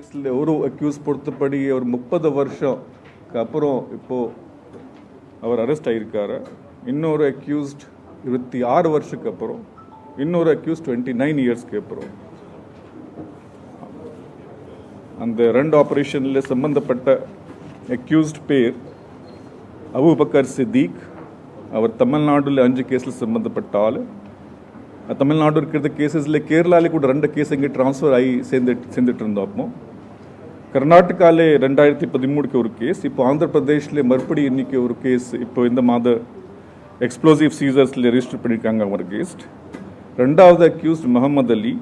கேஸில் ஒரு அக்யூஸ் பொறுத்தபடி ஒரு முப்பது வருஷம்க்கு அப்புறம் இப்போது அவர் அரெஸ்ட் ஆகியிருக்காரு இன்னொரு அக்யூஸ்ட் இருபத்தி ஆறு வருஷத்துக்கு அப்புறம் இன்னொரு அக்யூஸ் டுவெண்ட்டி நைன் இயர்ஸ்க்கு அப்புறம். அந்த ரெண்டு ஆப்ரேஷனில் சம்பந்தப்பட்ட அக்யூஸ்ட் பேர் அபுபக்கர் சித்திக். அவர் தமிழ்நாடுல அஞ்சு கேஸில் சம்மந்தப்பட்ட ஆள். தமிழ்நாடு இருக்கிற கேசஸில் கேரளாலே கூட ரெண்டு கேஸ் இங்கே ட்ரான்ஸ்ஃபர் ஆகி சேர்ந்து சேர்ந்துட்டு இருந்தோம் அப்போ. கர்நாடகாலே ரெண்டாயிரத்தி பதிமூணுக்கு ஒரு கேஸ் இப்போ ஆந்திர பிரதேஷ்ல மறுபடி இன்னைக்கு ஒரு கேஸ் இப்போ இந்த மாத எக்ஸ்ப்ளோசிவ் சீசர்ஸில் ரெஜிஸ்டர் பண்ணியிருக்காங்க அவர் கேஸ்ட் ரெண்டாவது அக்யூஸ்ட் முகமது அலி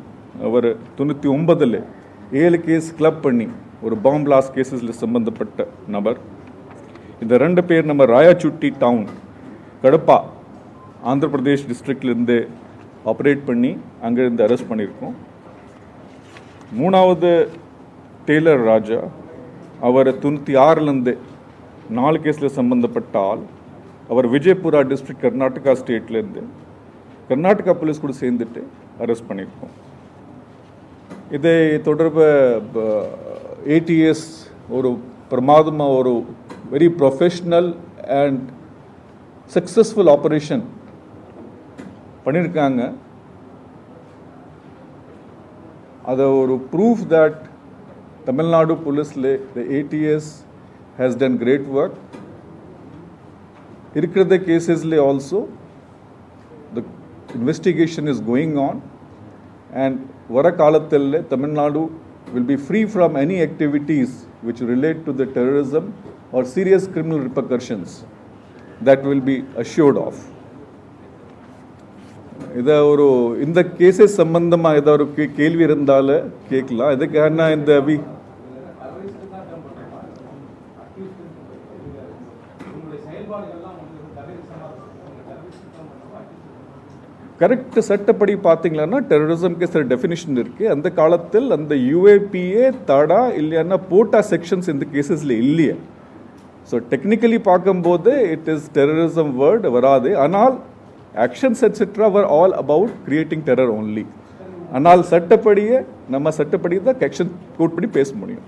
அவர் தொண்ணூற்றி ஒன்பதில் ஏழு கேஸ் கிளப் பண்ணி ஒரு பாம் பிளாஸ்ட் கேசஸில் சம்பந்தப்பட்ட நபர். இந்த ரெண்டு பேர் நம்ம ராயாச்சுட்டி டவுன் கடப்பா ஆந்திர பிரதேஷ் டிஸ்ட்ரிக்ட்லேருந்து ஆப்ரேட் பண்ணி அங்கேருந்து அரெஸ்ட் பண்ணியிருக்கோம். மூணாவது டெய்லர் ராஜா அவர் தொண்ணூற்றி ஆறுலேருந்து நாலு கேஸில் சம்மந்தப்பட்டால் அவர் விஜயபுரா டிஸ்ட்ரிக்ட் கர்நாடகா ஸ்டேட்லேருந்து கர்நாடகா போலீஸ் கூட சேர்ந்துட்டு அரெஸ்ட் பண்ணியிருக்கோம். இதை தொடர்பு ஏடிஎஸ் ஒரு பிரமாதமாக ஒரு very professional and successful operation பண்ணியிருக்காங்க. அதை ஒரு proof that Tamil Nadu Police, the ATS has done great work. Irkrada cases also, the investigation is going on. And Varakalathil, Tamil Nadu will be free from any activities which relate to the terrorism or serious criminal repercussions that will be assured of. இதை ஒரு இந்த cases சம்பந்தமா ஏதாவது ஒரு கேள்வி இருந்தால கேட்கலாம் இதுக்கான இந்த வி கரெக்ட் சட்டப்படி பார்த்தீங்கன்னா டெரரிசம்க்கு சில டெஃபினிஷன் இருக்கு. அந்த காலத்தில் அந்த யூஏபிஏ தடா இல்லையான்னா போட்டா செக்ஷன்ஸ் இந்த கேசஸில் இல்லையே. ஸோ டெக்னிக்கலி பார்க்கும்போது இட் இஸ் டெரரிசம் வேர்டு வராது. ஆனால் actions etcetera were all about creating terror only ஆனால் சட்டப்படியே நம்ம சட்டப்படி தான் ஆக்ஷன் கோட் பண்ணி பேச முடியும்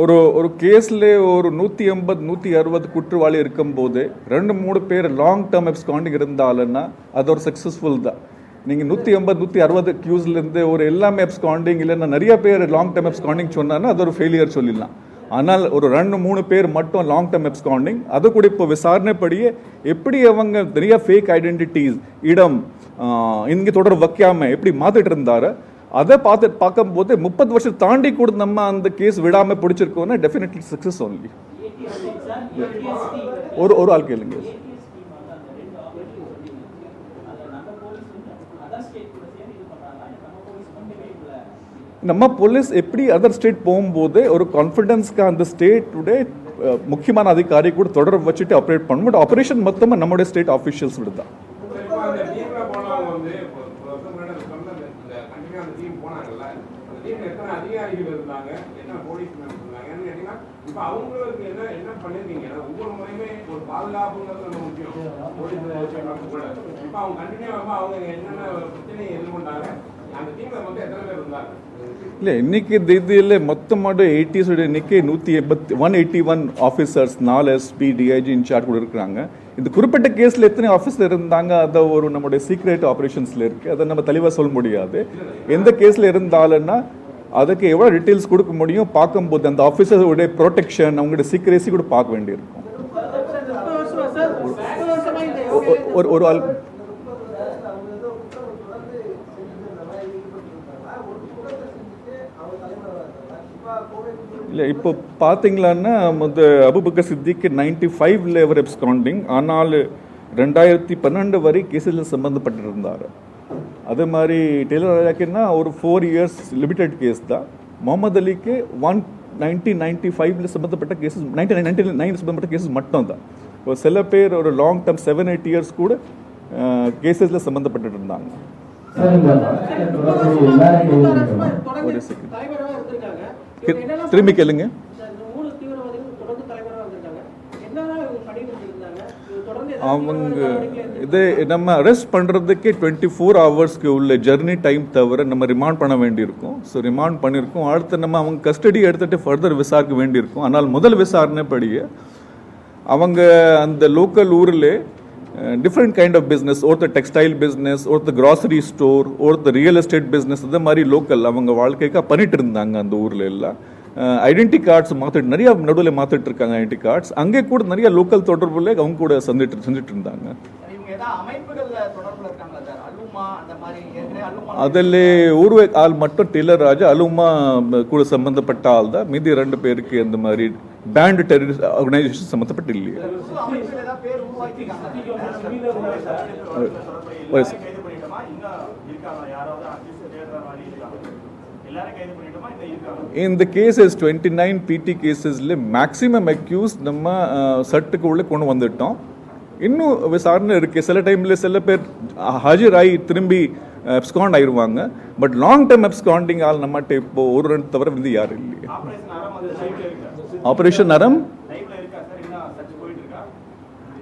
ஒரு ஒரு கேஸில் ஒரு நூற்றி எண்பது நூற்றி அறுபது குற்றவாளி இருக்கும்போது ரெண்டு மூணு பேர் லாங் டேர்ம் எப்ஸ்காண்டிங் இருந்தாலுன்னா அது ஒரு சக்ஸஸ்ஃபுல் தான். நீங்கள் நூற்றி எண்பது நூற்றி அறுபது இருந்து ஒரு எல்லாமே எப்ஸ்காண்டிங் இல்லைன்னா நிறைய பேர் லாங் டேர்ம் எப்ஸ்காண்டிங் சொன்னார்னா அது ஒரு ஃபெயிலியர் சொல்லிடலாம். ஆனால் ஒரு ரெண்டு மூணு பேர் மட்டும் லாங் டேர்ம் எப்ஸ்காண்டிங் அது கூட இப்போ விசாரணைப்படியே எப்படி அவங்க நிறைய ஃபேக் ஐடென்டிட்டிஸ் இடம் இங்கே தொடர் வைக்காமல் எப்படி மாத்திட்டு இருந்தாரோ அதை பார்த்து பார்க்கும்போது முப்பது வருஷம் தாண்டி கூட நம்ம அந்த கேஸ் விடாமல் பிடிச்சிருக்கோம்னா டெஃபினெட்லி சக்ஸஸ் ஒன்லி ஒரு ஒரு ஆள் கேளுங்க. நம்ம போலீஸ் எப்படி அதர் ஸ்டேட் போகும்போது ஒரு கான்ஃபிடென்ஸ்க்காக அந்த ஸ்டேட்டுடைய முக்கியமான அதிகாரி கூட தொடர்பு வச்சுட்டு ஆப்ரேட் பண்ணும். பட் ஆப்ரேஷன் மொத்தமாக நம்முடைய ஸ்டேட் ஆஃபீஷியல்ஸ் விடுதான் இப்போ அந்த டீம்ல போனவங்க வந்து இப்போ ஒரு வருஷம் முன்னாடி அந்த சொன்ன அந்த கண்டிப்பா அந்த டீம் போனாங்கல்ல அந்த டீம்ல அதிபர் இருந்தாங்க என்ன போலீஸ் இருந்தாங்க. ஏன்னு கேட்டீங்கன்னா இப்போ அவங்களுக்கு என்ன என்ன பண்ணிருக்கீங்க? ஏன்னா ஒவ்வொரு முறையுமே ஒரு பாதுகாப்புங்கிறது ரொம்ப முக்கியம். போலீஸ் கூட இப்போ அவங்க கண்டினியூவாக அவங்க என்னென்ன பிரச்சனையை எதிர்கொண்டாங்க இருந்தாங்க? இல்லை இன்னைக்கு தேதியில் மொத்தமாக எயிட்டிஸோட இன்னைக்கு நூற்றி எண்பத்தி ஒன் எயிட்டி ஒன் ஆஃபீஸர்ஸ் நாலு எஸ்பி டிஐஜி இன்சார்ஜ் கூட இந்த குறிப்பிட்ட கேஸில் எத்தனை ஆஃபீஸர் இருந்தாங்க? அதை ஒரு நம்முடைய சீக்ரெட் ஆப்ரேஷன்ஸில் இருக்குது அதை நம்ம தெளிவாக சொல்ல முடியாது. எந்த கேஸில் இருந்தாலும்னா அதுக்கு எவ்வளோ டீட்டெயில்ஸ் கொடுக்க முடியும்? பார்க்கும்போது அந்த ஆஃபீஸர்ஸோடைய ப்ரொடெக்ஷன் அவங்களோட சீக்கிரசி கூட பார்க்க வேண்டியிருக்கும். ஒரு ஒரு ஆள். இல்லை இப்போ பார்த்தீங்களான்னா முத அபுபக்கர் சித்திக்கு நைன்டி ஃபைவ்ல அவர் எப்ஸ்காண்டிங் ஆனால் ரெண்டாயிரத்தி பன்னெண்டு வரை கேஸில் சம்மந்தப்பட்டிருந்தார் அதே மாதிரி டெய்லர் ராஜாக்குன்னா ஒரு ஃபோர் இயர்ஸ் லிமிடெட் கேஸ் தான். முகமது அலிக்கு ஒன் நைன்டீன் நைன்டி ஃபைவ்ல சம்மந்தப்பட்ட கேசஸ் நைன்டீன் நைன்டி நைன் சம்மந்தப்பட்ட கேசஸ் மட்டும் தான் இப்போ சில பேர் ஒரு long term seven eight years கூட கேசஸில் சம்மந்தப்பட்டு இருந்தாங்க. ஒரு என்னெல்லாம் திரும்பி கேளுங்க. அவங்க இது நம்ம அரெஸ்ட் பண்ணுறதுக்கே டுவெண்ட்டி ஃபோர் ஹவர்ஸ்க்கு உள்ள ஜெர்னி டைம் தவிர நம்ம ரிமாண்ட் பண்ண வேண்டியிருக்கும். ஸோ ரிமாண்ட் பண்ணியிருக்கோம். அடுத்து நம்ம அவங்க கஸ்டடி எடுத்துகிட்டு ஃபர்தர் விசாரிக்க வேண்டியிருக்கும். ஆனால் முதல் விசாரணை படிய அவங்க அந்த லோக்கல் ஊரில் டிஃப்ரெண்ட் கைண்ட் ஆஃப் பிஸ்னஸ் ஒருத்தர் டெக்ஸ்டைல் பிஸ்னஸ் ஒருத்தர் கிராசரி ஸ்டோர் ஒருத்தர் ரியல் எஸ்டேட் பிஸ்னஸ் இந்த மாதிரி லோக்கல் அவங்க வாழ்க்கைக்காக பண்ணிட்டு இருந்தாங்க அந்த ஊரில் எல்லாம். ஐடென்டி கார்ட்ஸ் மாற்றிட்டு நிறையா நடுவில் மாற்றிட்டு இருக்காங்க ஐடென்டி கார்ட்ஸ் அங்கே கூட நிறைய லோக்கல் தொடர்புல அவங்க கூட சந்திட்டு செஞ்சுட்டு இருந்தாங்க. சார் அலுமா அந்த மாதிரி ஏற்கனவே அலுமா அதில் ஒரு ஆள் மட்டும் டெய்லர் ராஜா அலுமா கூட சம்பந்தப்பட்ட ஆள் தான் மீதி ரெண்டு பேருக்கு இந்த மாதிரி பேண்ட் டெரரிஸ்ட் ஆர்கனைசேஷன் சம்மந்தப்பட்டு இல்லையே இந்த கேசஸ் டுவெண்ட்டி நைன் பிடி கேசஸ்ல மேக்ஸிமம் அக்யூஸ் நம்ம சட்டுக்கு உள்ள கொண்டு வந்துட்டோம் இன்னும் விசாரணை இருக்கு. சில டைம்ல சில பேர் ஹாஜராகி திரும்பி எப்ஸ்காண்ட் ஆயிருவாங்க. பட் லாங் டேர்ம் எப்ஸ்காண்டிங் ஆள் நம்மகிட்ட இப்போ ஒரு ரெண்டு தவிர வந்து யாரும் இல்லையே. ஆபரேஷன் நரம்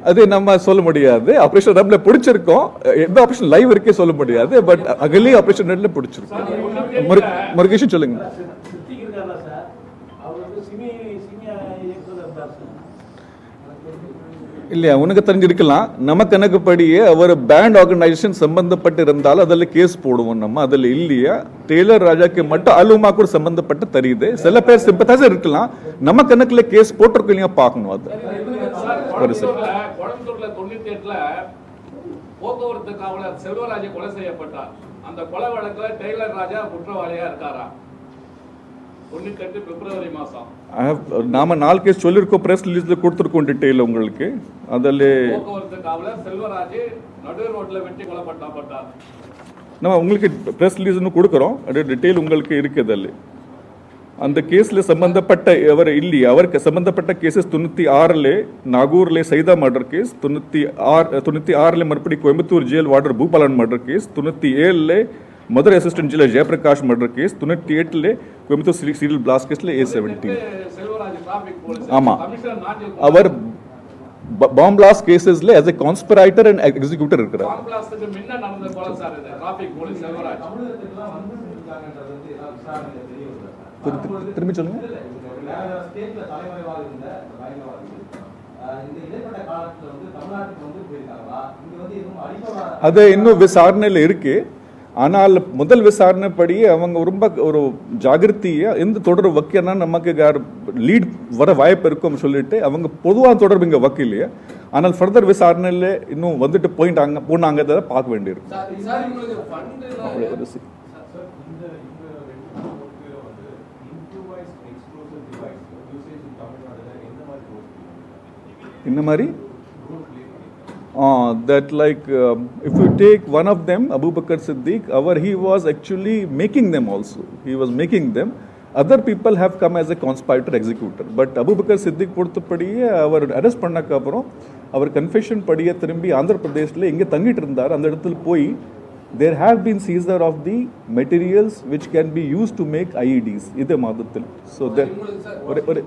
அது நம்ம சொல்ல முடியாது. ஆபரேஷன் நரம்ல பிடிச்சிருக்கோம். எந்த ஆபரேஷன் லைவ் இருக்கே சொல்ல முடியாது. பட் அகலி ஆபரேஷன் நெட்ல பிடிச்சிருக்கோம். முருகேஷன் சொல்லுங்க சித்திக்கு இருக்கார்ல சார் அவர் வந்து சிமி சிமி இயக்குனர் இருந்தார் சார் இல்லையா? உனக்கு தெரிஞ்சிருக்கலாம். நம்ம கணக்குப்படியே அவர் பேண்ட் ஆர்கனைசேஷன் சம்பந்தப்பட்டு இருந்தாலும் அதில் கேஸ் போடுவோம் நம்ம. அதில் இல்லையா. டெய்லர் ராஜாக்கு மட்டும் அலுமா கூட சம்பந்தப்பட்டு தெரியுது. சில பேர் சிம்பத்தைசர் இருக்கலாம். நம்ம கணக்கில் கேஸ் போட்டிருக்கோம் இல்லையா? பார்க்கணும் அது. ஒரு சார் போக்குவரத்து காவலர் செல்வராஜ கொலை செய்யப்பட்டார். அந்த கொலை வழக்கில் டெய்லர் ராஜா குற்றவாளியா இருக்காரா? டீட்டெயில் உங்களுக்கு. அதில் போக்குவரத்து காவலர் செல்வராஜ் நடு ரோட்ல வெட்டி கொலைப்பட்டாப்பட்டார் நம்ம உங்களுக்கு ப்ரெஸ் ரிலீஸ் இன்னும் கொடுக்குறோம். அது டீட்டெயில் உங்களுக்கு இருக்கு அதில். அந்த கேஸ்ல சம்பந்தப்பட்ட அவர் இல்லையா அவருக்கு சம்பந்தப்பட்ட கேசஸ் தொண்ணூத்தி ஆறுல நாகூர்ல சைதா மர்டர் கேஸ் தொண்ணூத்தி ஆறு தொண்ணூத்தி ஆறுல மறுபடி Coimbatore jail warder Bhupalan murder case தொண்ணூத்தி ஏழுல Madurai assistant jailer Jayaprakash murder case தொண்ணூத்தி எட்டுல கோயம்புத்தூர் சீரியல் பிளாஸ்ட் கேஸ்ல A seventeen Selvaraj traffic police ஆமா. கமிஷனர் நாஞ்சில் அவர் பாம் பிளாஸ்ட் கேசஸ்ல as a conspirator and executor இருக்கிறார் திரும்பி சொல்லுங்க. அது இன்னும் விசாரணையில் இருக்கு ஆனால் முதல் விசாரணைப்படி அவங்க ரொம்ப ஒரு ஜாகிரதையா எந்த தொடர் வைக்கனா நமக்கு யார் லீட் வர வாய்ப்பு இருக்கும் சொல்லிட்டு அவங்க பொதுவாக தொடர்பு இங்கே வைக்கலையே ஆனால் ஃபர்தர் விசாரணையில் இன்னும் வந்துட்டு போயிட்டு அங்கே போனாங்க அதை பார்க்க வேண்டியிருக்கும் இந்த இந்த that like um, if you take one of them Abu Bakr Siddiq our he was actually making them also he was making them other people have come as a conspirator executor but Abu Bakr Siddiq பொறுத்தபடியே அவர் arrest பண்ணக்கு அப்புறம் அவர் confession படியே திரும்பி ஆந்திர பிரதேஷ்ல எங்கே தங்கிட்டு இருந்தார் அந்த இடத்துல போய் there have been seizure of the materials which can be used to make IEDs இதே மாதத்தில் so there ஒரு ஒரு